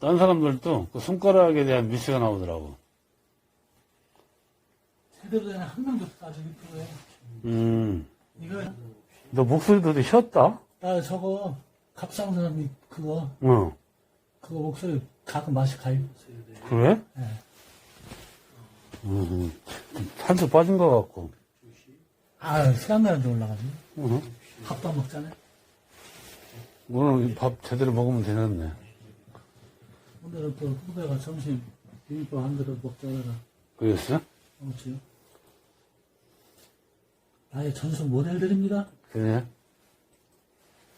딴 사람들도 그 손가락에 대한 미스가 나오더라고. 제대로 된 한 명도 없어, 아직 유튜브에. 음. 이거, 너 목소리도 되게 쉬었다? 나 저거, 갑상선이 그거, 응. 그거 목소리 가끔 맛이 가요. 그래? 예. 음. 살도 빠진 것 같고. 아, 시간 나는데 올라가지. 응. 밥도 안 먹잖아요. 오늘 밥 제대로 먹으면 되겠네. 오늘은 또 후배가 점심 비빔밥 한 그릇 먹자다가 그랬어? 먹지요. 나의 전속 모델들입니다. 그래?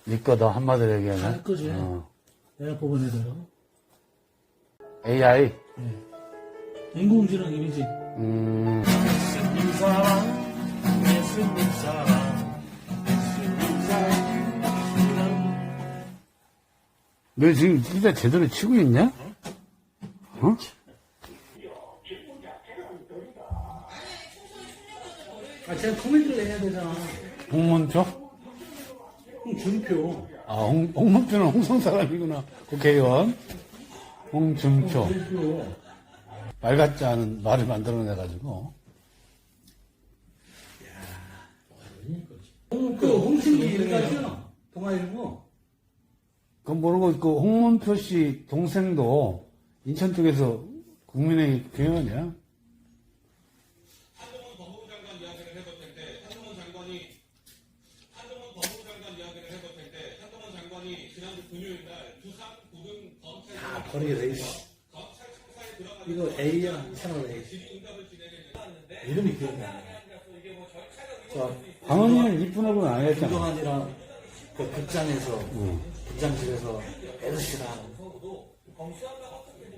네 거다 한마디로 얘기하네. 할 거지. 어. 내가 뽑은 애들. AI. 예. 인공지능 이미지. 음. 예수님 사랑 예수님 사랑 예수님 사랑 너 지금 진짜 제대로 치고 있냐? 어? 아, 제가 코멘트를 해야 되잖아. 홍문표? 그럼 준표. 아, 홍, 홍문표는 홍성 사람이구나. 국회의원. 홍준표. 준표. 말 같지 않은 말을 만들어내가지고. 홍, 그, 홍신기 일가죠? 동아일보. 그건 모르고, 그 홍문표 씨 동생도 인천 쪽에서 국민의힘 국회의원이야. 한동훈 법무부 장관 이야기를 해볼 텐데 한동훈 장관이 한동훈 법무부 장관 이야기를 해볼 텐데 한동훈 장관이 지난주 금요일 날 부산 고등 검찰 다 버리게 돼 있어. 이거 A야, 채널 A. 이름이 기억이 안 나. 저, 방언이는 이쁜 얼굴은 안 했잖아. 김동환이랑 그 극장에서, 극장집에서 에르시랑 하는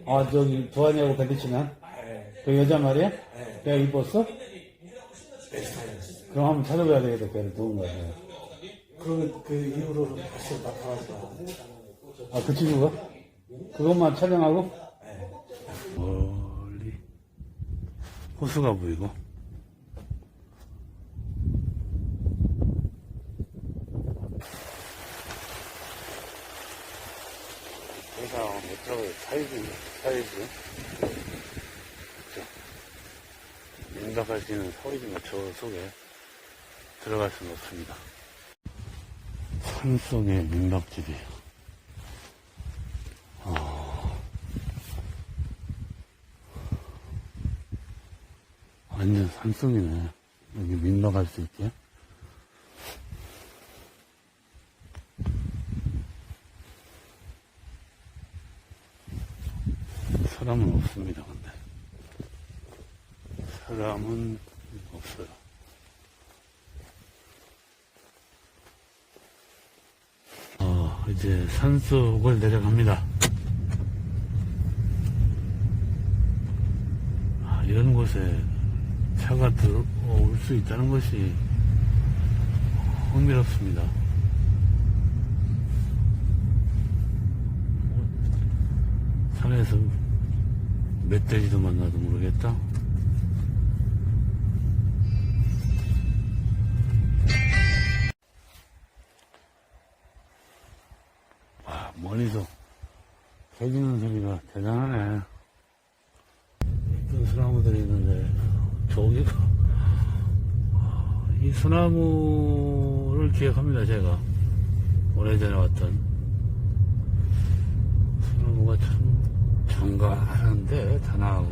아, 저기, 도안이하고? 네. 그 여자 말이야? 내가 이뻤어? 베스타였어. 그럼 한번 찾아봐야 되겠다, 걔를 누군가. 그, 그 이후로는 다시 나타나지가 아, 그 친구가? 그것만 촬영하고? 네. 멀리 호수가 보이고 메트로 사이즈 사이즈 민박할 수 있는 서울이지만 저 속에 들어갈 수는 없습니다 산 속의 민박집이에요 완전 산속이네. 여기 민박할 수 있게. 사람은 없습니다, 근데. 사람은 없어요. 어, 이제 산속을 내려갑니다. 아, 이런 곳에 차가 들어올 수 있다는 것이 흥미롭습니다. 산에서 멧돼지도 만나도 모르겠다. 와, 멀리서 해지는 소리가 대단하네. 이쁜 소나무들이 있는데, 저기가, 이 소나무를 기억합니다, 제가. 오래전에 왔던. 소나무가 참 정갈한데, 단아하고.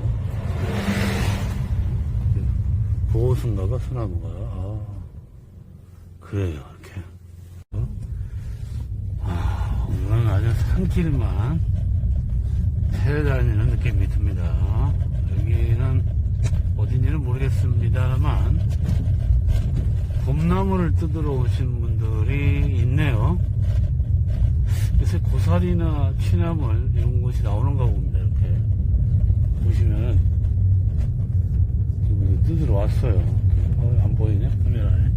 보호수인가봐, 소나무가. 아, 그래요, 이렇게. 어? 아, 오늘은 아주 산길만 헤다니는 느낌이 듭니다. 여기는 어딘지는 모르겠습니다만 봄나무를 뜯으러 오신 분들이 있네요. 고사리나 취나물 이런 곳이 나오는가 봅니다. 이렇게 보시면 지금 뜯으러 왔어요. 어, 안 보이네 카메라에.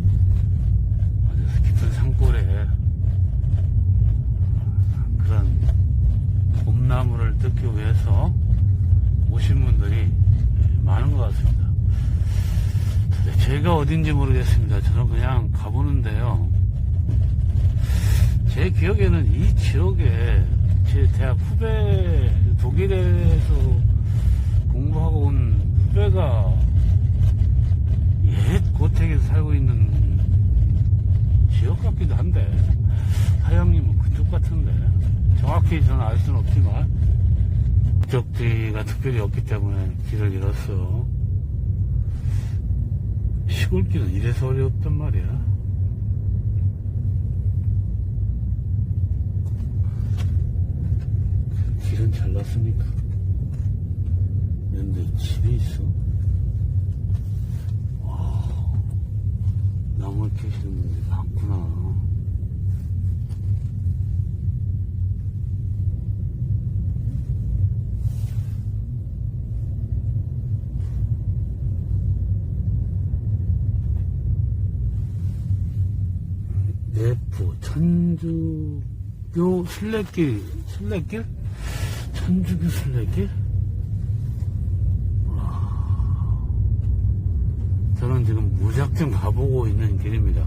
아주 깊은 산골에 그런 봄나무를 뜯기 위해서 오신 분들이 많은 것 같습니다. 제가 어딘지 모르겠습니다. 저는 그냥 가보는데요. 제 기억에는 이 지역에 제 대학 후배 독일에서 공부하고 온 후배가 옛 고택에서 살고 있는 지역 같기도 한데 사장님은 그쪽 같은데. 정확히 저는 알 수는 없지만 목적지가 특별히 없기 때문에 길을 잃었어. 시골길은 이래서 어렵단 말이야 났으니까? 근데 집이 있어. 와 나물 캐시는 분들이 많구나. 내포 천주교 순례길 순례길 천주교 순례길 와. 저는 지금 무작정 가보고 있는 길입니다